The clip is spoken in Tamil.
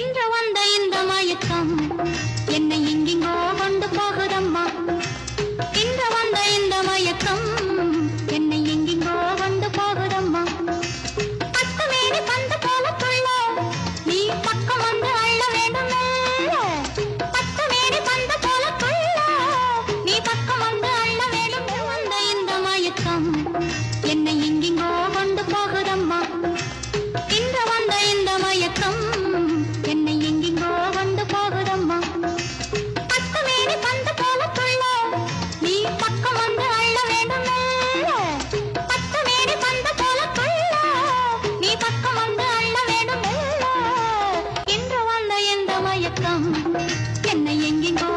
இன்று வந்த இந்த மயக்கம். என்னை எங்கெங்கோ கொண்டு போகுதம்மா. இன்று வந்த இந்த மயக்கம். என்னை எங்கெங்கோ கொண்டு போகுதம்மா. பத்து மேலே பந்து போல துள்ள நீ பக்கம் பக்கம் வந்து அள்ள வேண்டும் இன்று வந்த எந்த மயக்கம்? என்னை எங்கெங்கோ